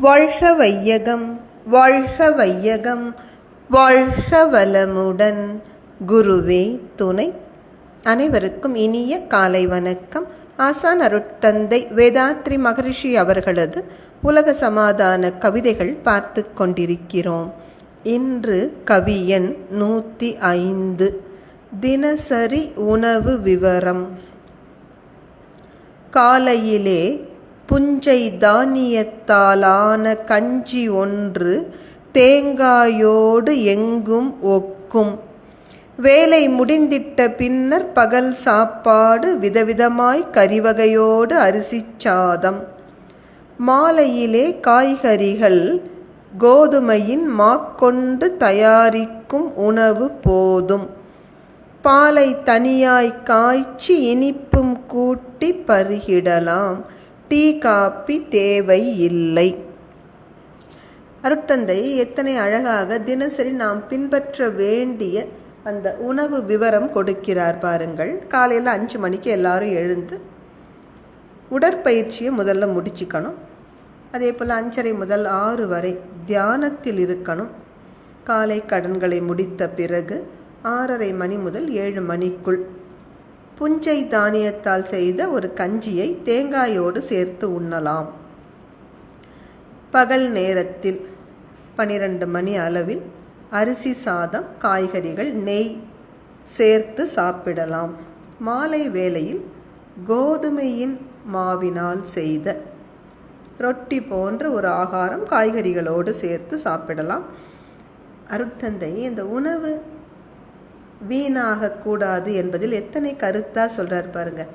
வாழ்க வையகம் வாழ்க வையகம் வாழ்க வளமுடன் குருவே துணை. அனைவருக்கும் இனிய காலை வணக்கம். ஆசான் அருட்தந்தை வேதாத்ரி மகரிஷி அவர்களது உலக சமாதான கவிதைகள் பார்த்து கொண்டிருக்கிறோம். இன்று கவியன் நூற்றி ஐந்து. தினசரி உணவு விவரம். காலையிலே புஞ்சை தானியத்தாலான கஞ்சி ஒன்று தேங்காயோடு எங்கும் ஒக்கும். வேலை முடிந்திட்ட பின்னர் பகல் சாப்பாடு விதவிதமாய் கறிவகையோடு அரிசி சாதம். மாலையிலே காய்கறிகள் கோதுமையின் மாக்கொண்டு தயாரிக்கும் உணவு போதும். பாலை தனியாய் காய்ச்சி இனிப்பும் கூட்டி பருகிடலாம். டீ காப்பி தேவை இல்லை அருட்தந்தை எத்தனை அழகாக தினசரி நாம் பின்பற்ற வேண்டிய அந்த உணவு விவரம் கொடுக்கிறார் பாருங்கள். காலையில் அஞ்சு மணிக்கு எல்லாரும் எழுந்து உடற்பயிற்சியை முதல்ல முடிச்சுக்கணும். அதே போல் அஞ்சரை முதல் ஆறு வரை தியானத்தில் இருக்கணும். காலை கடன்களை முடித்த பிறகு ஆறரை மணி முதல் ஏழு மணிக்குள் புஞ்சை தானியத்தால் செய்த ஒரு கஞ்சியை தேங்காயோடு சேர்த்து உண்ணலாம். பகல் நேரத்தில் பனிரெண்டு மணி அளவில் அரிசி சாதம் காய்கறிகள் நெய் சேர்த்து சாப்பிடலாம். மாலை வேளையில் கோதுமையின் மாவினால் செய்த ரொட்டி போன்ற ஒரு ஆகாரம் காய்கறிகளோடு சேர்த்து சாப்பிடலாம். அருட்தந்தை இந்த உணவு வீணாகக்கூடாது என்பதில் எத்தனை கருத்தாக சொல்கிறார் பாருங்க.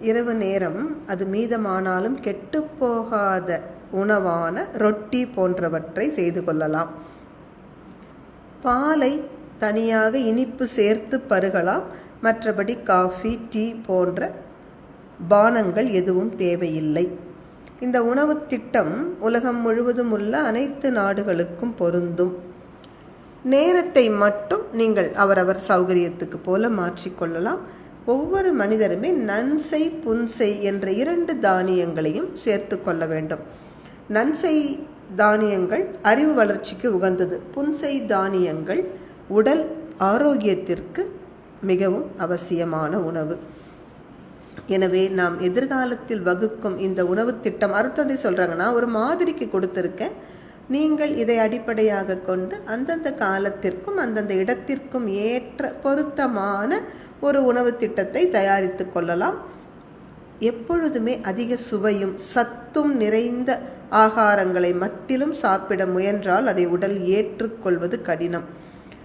இரவு நேரம் அது மீதமானாலும் கெட்டுப்போகாத உணவான ரொட்டி போன்றவற்றை செய்து கொள்ளலாம். பாலை தனியாக இனிப்பு சேர்த்து பருகலாம். மற்றபடி காஃபி டீ போன்ற பானங்கள் எதுவும் தேவையில்லை. இந்த உணவு திட்டம் உலகம் முழுவதும் உள்ள அனைத்து நாடுகளுக்கும் பொருந்தும். நேரத்தை மட்டும் நீங்கள் அவரவர் சௌகரியத்துக்கு போல மாற்றிக்கொள்ளலாம். ஒவ்வொரு மனிதருமே நன்சை புன்சை என்ற இரண்டு தானியங்களையும் சேர்த்து கொள்ள வேண்டும். நன்சை தானியங்கள் அறிவு வளர்ச்சிக்கு உகந்தது. புன்சை தானியங்கள் உடல் ஆரோக்கியத்திற்கு மிகவும் அவசியமான உணவு. எனவே நாம் எதிர்காலத்தில் வகுக்கும் இந்த உணவு திட்டம் அருட்தந்தை சொல்கிறாங்கன்னா ஒரு மாதிரிக்கு கொடுத்துருக்கேன். நீங்கள் இதை அடிப்படையாக கொண்டு அந்தந்த காலத்திற்கும் அந்தந்த இடத்திற்கும் ஏற்ற பொருத்தமான ஒரு உணவு திட்டத்தை தயாரித்து கொள்ளலாம். எப்பொழுதுமே அதிக சுவையும் சத்தும் நிறைந்த ஆகாரங்களை மட்டிலும் சாப்பிட முயன்றால் அதை உடல் ஏற்றுக்கொள்வது கடினம்.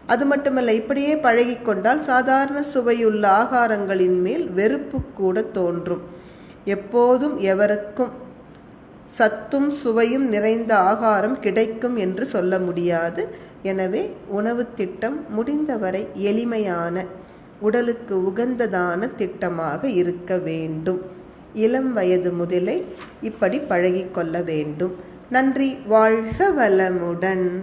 அது மட்டுமல்ல இப்படியே பழகிக்கொண்டால் சாதாரண சுவையுள்ள ஆகாரங்களின் மேல் வெறுப்பு கூட தோன்றும். எப்போதும் எவருக்கும் சத்தும் சுவையும் நிறைந்த ஆகாரம் கிடைக்கும் என்று சொல்ல முடியாது. எனவே உணவு திட்டம் முடிந்தவரை எளிமையான உடலுக்கு உகந்ததான திட்டமாக இருக்க வேண்டும். இளம் வயது முதலே இப்படி பழகிக்கொள்ள வேண்டும். நன்றி வாழ்க வளமுடன்.